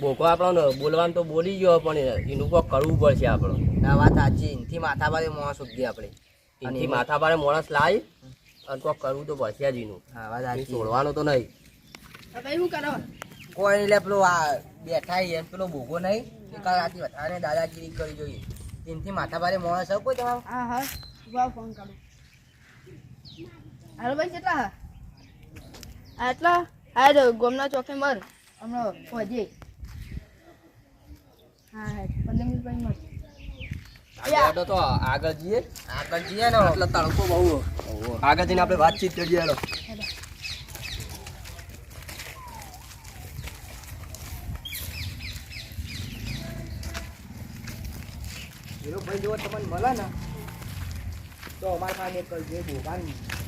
Boko આપણો બોલવાનું તો બોલી ગયો પણ એનું કોઈ કરવું પડશે આપણો. આ વાત સાચી. એનથી માથા ભારે મોં સુગી આપણે. એનથી માથા પારે માણસ લાવી અને કોઈ કરવું તો પડશે જ એનું. હા વાત સાચી. છોડવાનું તો નહીં. ભાઈ શું કરો કોઈ એટલે લે પેલો આ બેઠા એમ પેલો બોગો નહીં. એ કાલ રાતે વધારે દાદાગીરી કરી જોઈએ. એનથી માથાભારે મોણસ હોય કોઈ તમારું? હા હા. ફોન કરું. હાલો ભાઈ કેટલા હા? આટલા હા તો ગોમના ચોકે મર. હમણાં પહોંચીએ હા હા. પંદર મિનિટ પછી મર આગળ તો આગળ જઈએ. આગળ જઈએ ને એટલે તડકો બહુ આગળ જઈને આપણે વાતચીત કરીએ હેડો. ભાઈ જો તમને મળે ને તો અમારા પાસે ભોગાન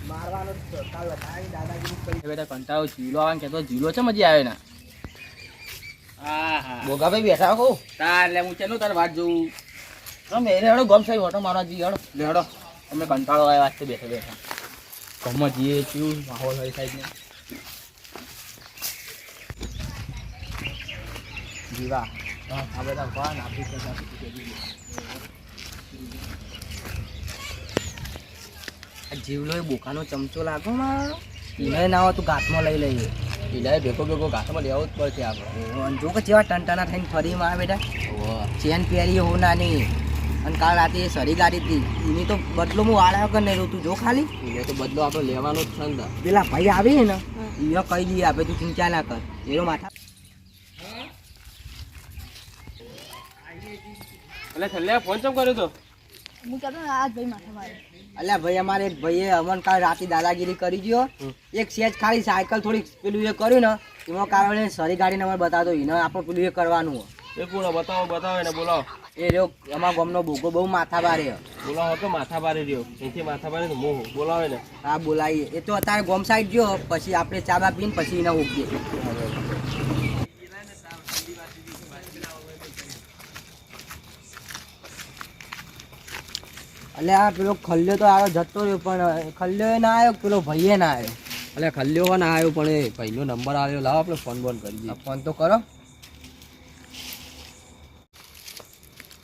મારવાનો. કાલ દાદાગીરી કરી. બેટા કંટાળો જીલો આવે કે તો ઝીલો છે મજા આવે ને. ભોગાભાઈ બેઠા હો. તાર હું ચેનું તાર વાત જોઉં? તમે એને હેડો ગમ સાહેબ ઓટો મારવા જઈએ હેડો. લે હેડો. અમે કંટાળો આવ્યા વાસ્તે બેઠા બેઠા. ગમ જઈએ કેવું માહોલ હોય સાહેબ જીવા હા આ બધા કોણ આપી કરતા આ જીવલો એ બોકાનો ચમચો લાગો માં. એને ના હોય તું ઘાટમાં લઈ લઈએ. ઈલાએ ભેગો ભેગો ઘાટમાં લેવો જ પડશે આપણે જો કે જેવા ટનટના થઈને ફરી માં આવે બેટા. ચેન પહેરી હો નાની. અને કાલ રાતે એ સરી ગાડી હતી. એની તો બદલો હું વાળ્યો કે નહીં તું? જો ખાલી. એ તો બદલો આપણે લેવાનો જ છે ને પેલા ભાઈ આવે ને એ કહી દઈએ આપણે તું ચિંતા ના કર. એનો માથા એટલે છેલ્લે ફોન ચમ કર્યો તો? હું કહેતો આજ ભાઈ માથા મારે અલ્યા ભાઈ અમારે એક ભાઈએ અમન કાલ રાતે દાદાગીરી કરી ગયો. એક સેજ ખાલી સાયકલ થોડીક પેલું એ કર્યું ને એમાં કારણે સરી ગાડીને અમે બતાવતો એને આપણે પેલું એ કરવાનું એ પૂરો બતાવો બતાવો એને બોલાવો. એ રહ્યો અમારા ગામનો ભોગો બહુ માથા બારે બોલાવો તો માથા ભારે રહ્યો. અહીંથી માથા ભારે મોહ. બોલાવે ને હા બોલાવીએ. એ તો અત્યારે ગોમ સાઈડ ગયો પછી આપણે ચા બા પીને પછી એને ઉગીએ એટલે આ પેલો ખલ્યો તો આવ્યો જતો રહ્યો પણ ખલ્યો ના આવ્યો પેલો ભાઈએ ના આવ્યો એટલે ખલ્યો ના આવ્યો પણ એ ભાઈનો નંબર આવ્યો. લાવો આપણે ફોન બોન કરી દઈએ. ફોન તો કરો.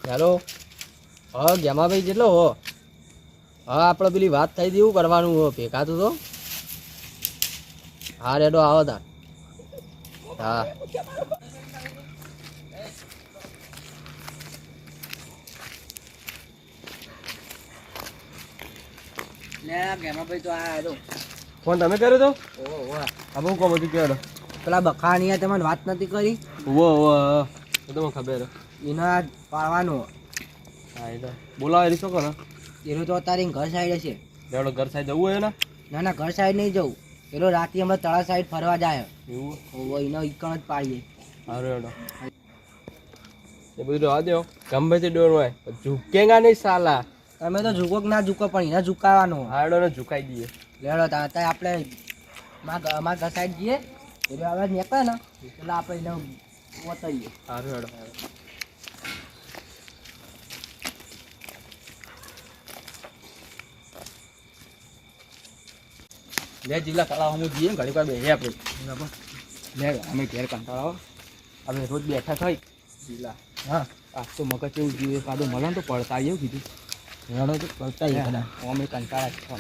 હેલો? હા ગેમાભાઈ જેટલો હો. હા આપણે પેલી વાત થઈ હતી એવું કરવાનું હો ભેગાતું તો. હા રેડો આવો તાર. હા લે ગેમાભાઈ તો આ આવ્યો ફોન તમે કર્યો તો. આ. બહુ કોમ હતું કેડો પેલા બખાણીએ તમને વાત નથી કરી? ઓ ઓ એ તો મને ખબર એને પાડવાનો. હા એ તો. બોલાવો શું કરો? એનું તો અત્યારે ઘર સાઈડ હશે. લેવડો ઘર સાઈડ જવું હોય ને? ના ના ઘર સાઈડ નહીં જવું. એનો રાતે હમણાં તળા સાઈડ ફરવા જાય. એવું? ઓ એનો ઈકણ જ પાડીએ. સારું હેડો. એ બધું રહેવા દો ગમે તે ડોર હોય ઝૂકેગા નહીં સાલા. તમે તો ઝૂકો કે ના ઝૂકો પણ એને ઝુકાવાનું. હાડો ને ઝુકાઈ દઈએ. લેડો તા આપણે મારા ઘસાઈ જઈએ. એટલે હવે નીકળે ને એટલે આપણે એને વતાવીએ સારું હેડો લે જીલા કલા હું જઈએ ને ઘડી વાર બેસીએ આપણે. લે અમે ઘેર કંટાળો અમે રોજ બેઠા થઈ જીલા હા. આજ તો મગજ એવું જીવે કાદો મળે તો પડતા એવું કીધું. લેડો તો પડતાઈએ કદાચ. અમે કંટાળા જ છો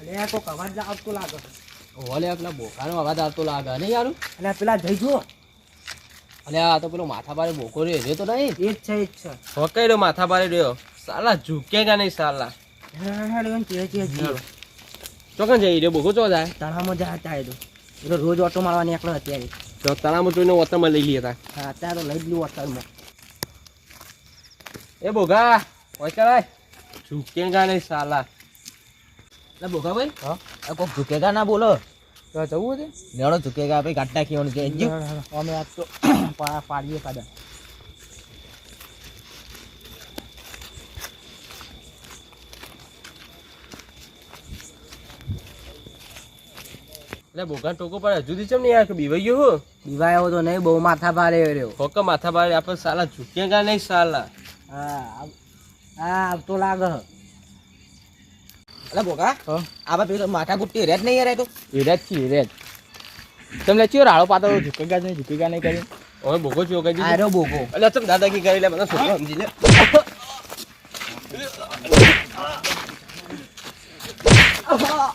એટલે કોઈક અવાજ આવતો લાગે. ઓલે પેલા બોકાનો અવાજ આવતો લાગે નહીં યાર? એટલે પેલા જઈ જુઓ. અને આ તો પેલો માથા પારે બોકો રે એ તો નહીં? એ જ છે એ જ છે. રહ્યો માથા પારે રહ્યો. સાલા ઝૂકેગા નહીં સાલા. હેડો એમ કે છે ચોકન જઈ રહ્યો બોકો ચો જાય? તળાવમાં જા હતા એ તો એ તો રોજ ઓટો મારવા નીકળે અત્યારે. તો તળામાં જોઈને વતનમાં લઈ તા હા અત્યારે તો લઈ લ્યું હોટલમાં એ બોગા ઓય ચલાય. ઝૂકેગા નહીં સાલા. એટલે બોગા ભાઈ હા? કોઈક ઝુકેગા ના બોલો. તો જવું છે? લેડો ઝુકેગા ભાઈ ગાંઠ નાખીવાનું છે. અમે આજ તો પાડીએ કાદા એટલે બોગા ટોકો પડે હજુ ચમ નહીં યાર બીવાઈ ગયો હું? દીવાયો તો નહીં બહુ માથા ભારે રહ્યો. ફોક માથા ભારે આપણે સાલા ઝૂકેગા નહીં સાલા. હા હા આવતો લાગે. અલા હા. આવા પેલો માથા કુટ્ટી રેત નહીં યાર તો. રેત છે હિરેજ તમને ચિયો રાળો પાતો ઝુકેગા નહીં ઝુકેગા નહીં કરી. હવે ભોગો કઈ કહી આરો બોકો અલા તમે દાદાગી કરી લે મને છોકરો સમજી લે ચમ છોડાવા જાય ઓલે પકડો. આ લો.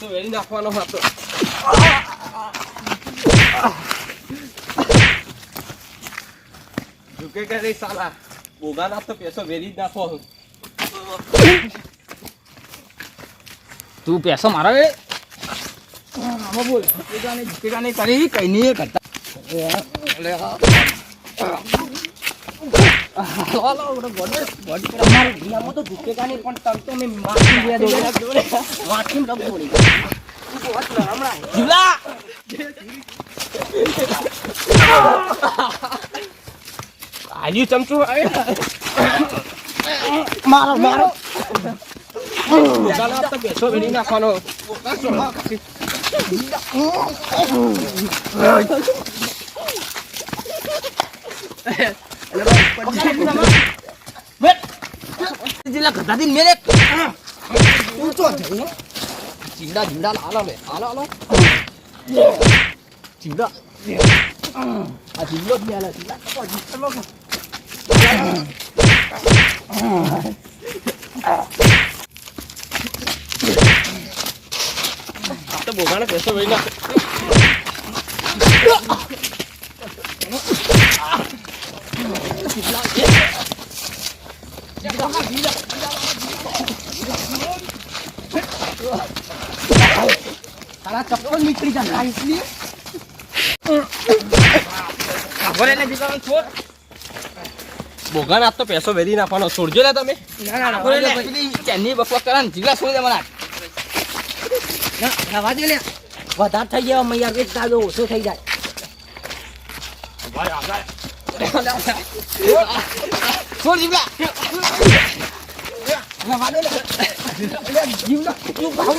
તો વેરી નાખવાનો હતો ઝુકે કે નહીં સાલા બોગાના તો પેસો વેરી જ નાખો તું પૈસો મારો એ આમાં બોલ ઝુકેગા નહીં ઝુકેગા નહીં કરી કઈ નહીં કરતા અલે હા. આજુ ચમચું મારો મારો બેસો તો નાખવાનો જીલા ગધાથી મેરે ઊંચો જઈ જીવડા જીવડા હાલો લે હાલો હાલો જીવડા આ જીવડો જ લે જીવડા આ તો બોગાને પૈસો વેરી નાખ પણ નીકળી જાય એટલે બોગાન આજ તો પૈસો વેરી નાખવાનો. છોડજો લે તમે. ચેન્ની બકવાસ કરા ને જીલા છોડી દે મને રવા લે. વધારે થઈ ગયા મૈયા કે તાજો ઓછો થઈ જાય. છોડ જીવલા. રવા લે. જીવલા. તું ભાવ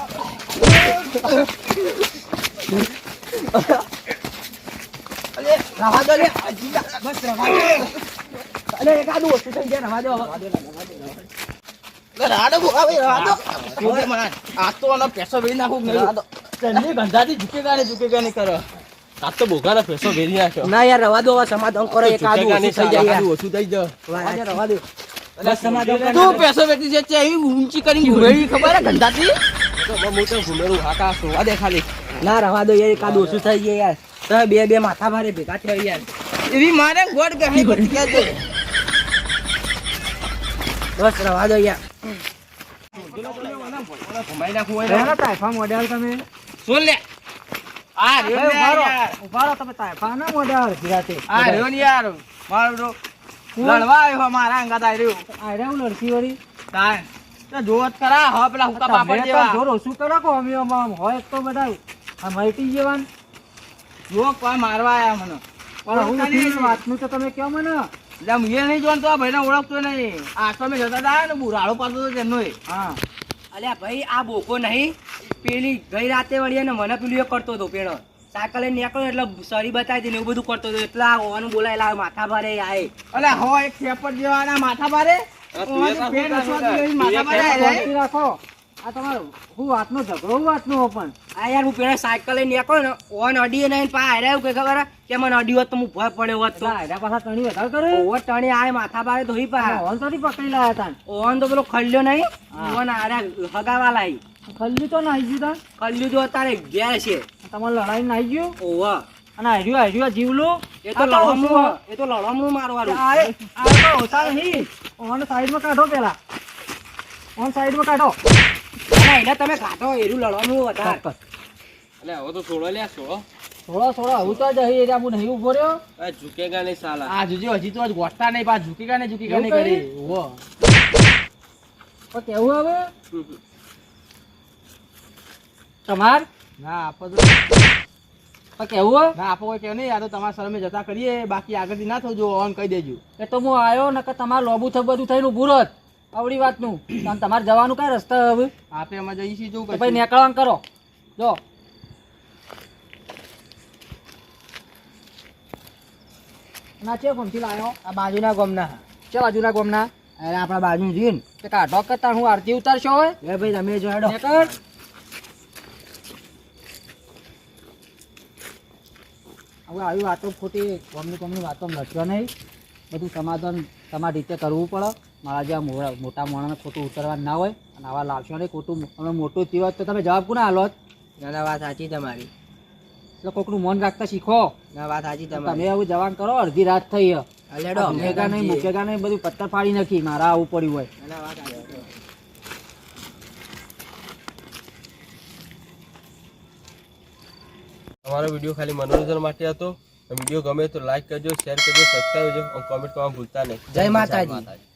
રવા દો લે બસ રવા દો અલે એક આદુ થઈ ગયા રવા દો રાડો ભોગા ભાઈ રાડો જોજે મને આ તો આનો પૈસો વેરી નાખું નહીં રાડો ચંદી ગંધાથી ઝુકેગા ને ઝુકેગા નહીં કરો આ તો બોગાનો પેસો વેરી નાખ્યો ના યાર રવા દો સમાધાન કરો એક આદુ ઝુકેગા ઓછું નહીં થઈ જાય ઓછું થઈ જાય રવા દો. તું પેસો વેચી છે ઊંચી કરી ખબર હે ગંધાથી મોટો ઘુમેરું હાકા સોવા દે ખાલી ના રવા દો યાર એક ઓછું થઈ જાય યાર તમે બે બે માથા ભારે ભેગા થયો યાર એવી મારે ગોડ ગહી ગોડ કે બસ રવા દો યાર ઘુમાઈ નાખું હોય તાઇફા મોડેલ તમે લે આ ને યાર ઉભારો તમે તાઇફા ના મોડેલ ગિરાતે આ રહ્યો યાર મારો લડવા આવ્યો મારા અંગાત આવ્યો આ લડકી વળી? તાય તો જોત કરા હા પેલા હુકા પાપડ જેવા. જોરો શું કરો કો અમે આમ હોય તો બધા આ મલ્ટી જેવાન. જો કોઈ મારવા આયા મને. પણ હું નથી વાતનું તો તમે કહો મને. એટલે હું એ નહીં જોવાનું તો આ ભાઈને ઓળખતો નહીં. આ તો મેં જતા હતા ને બુરાળો પાડતો હતો તેમનો હા. અલ્યા ભાઈ આ બોકો નહીં. પેલી ગઈ રાતે વળી ને મને પેલું એ કરતો હતો પેલો. સાયકલ નીકળ્યો એટલે સરી બતાવી દીને ને એવું બધું કરતો હતો. એટલે આ બોલાયેલા માથા ભારે આય. અલ્યા હો એક થેપટ જેવા માથા બારે નહીં, બારે. રાખો આ તમારો હું વાતનો ઝઘડો વાતનો પણ. આ યાર હું પેલા સાયકલ લઈને નીકળ્યો ને ઓન અડીએ નહીં પા હારે એવું કે ખબર કે મને અડી હોત તો હું ભય પડ્યો હોત તો. પાછા તણી વધારે કરે? ટણી આય માથા ભારે ધોઈ પા હોલ તો પકડી લાયા તા ઓન તો પેલો ખલ્યો નહીં ઓન આરે હગાવા લાઈ. ખલ્લી તો નાઈ ગયું ખલ્યું તો અત્યારે ઘેર છે. તમારે લડાઈ નાઈ ગયું? ઓવા. અને હર્યું હર્યું જીવલું? એ તો લડમણું એ તો લડમણું મારવાનું આ આ તો ઓછા નહીં. ઓન સાઈડમાં કાઢો પેલા. ઓન સાઈડમાં કાઢો. એને તમે કાઢો એરું લડવાનું વધારે. એટલે હવે તો છોડો લ્યા છોડો થોડો થોડો હું તો જઈ એરિયા હું નહીં ઊભો રહ્યો. આ ઝુકેગા નહીં સાલા. આ જોજો હજી તો ગોઠતા નહીં પા ઝુકે ને ઝૂકેગા નહીં કરી? ઓહો. પણ કેવું હવે? તમાર? ના આપો કેવું ના આપો કે નહીં આ તો તમારા શરમે જતા કરીએ. બાકી આગળથી ના થજો ઓન કહી દેજો. એ તો હું આવ્યો ને કે તમારે લોબુ થયું બધું થઈને ભૂરો જ. આવડી વાતનું. તમારે જવાનું કઈ રસ્તા હવે? આપણે એમાં જઈએ છીએ જોવું ભાઈ. નીકળવાનું કરો. જો. ના છે કોમથી લાવ્યો? આ બાજુના ગોમના. છે બાજુના ગોમના? અરે આપણા બાજુ જીન કાઢો કરતા હું આરતી ઉતારશો હોય ભાઈ તમે જો હેડો નીકળ હવે આવી વાતો ખોટી કોમની કોમની વાતો લખ્યો નહીં. બધું સમાધાન તમારી રીતે કરવું પડે. મારા જેવા મોટા મોટા માણસને ખોટું ઉતરવાનું ના હોય અને આવા લાવશો નહીં. ખોટું અમે મોટું થયું હોત તો તમે જવાબ કોને હાલો? ના વાત સાચી તમારી. એટલે કોકનું મન રાખતા શીખો. ના વાત સાચી તમે તમારી. આવું જવાન કરો અડધી રાત થઈ મૂકેગા નહીં મૂકેગા નહીં બધું પથ્થર ફાડી નાખી. મારા આવું પડ્યું હોય. ના વાત સાચી અમારો વીડિયો ખાલી મનોરંજન માટે હતો. વીડિયો ગમે તો લાઈક કરજો શેર કરજો સબસ્ક્રાઈબ કરજો અને કોમેન્ટ કરવા ભૂલતા નહીં. જય માતાજી.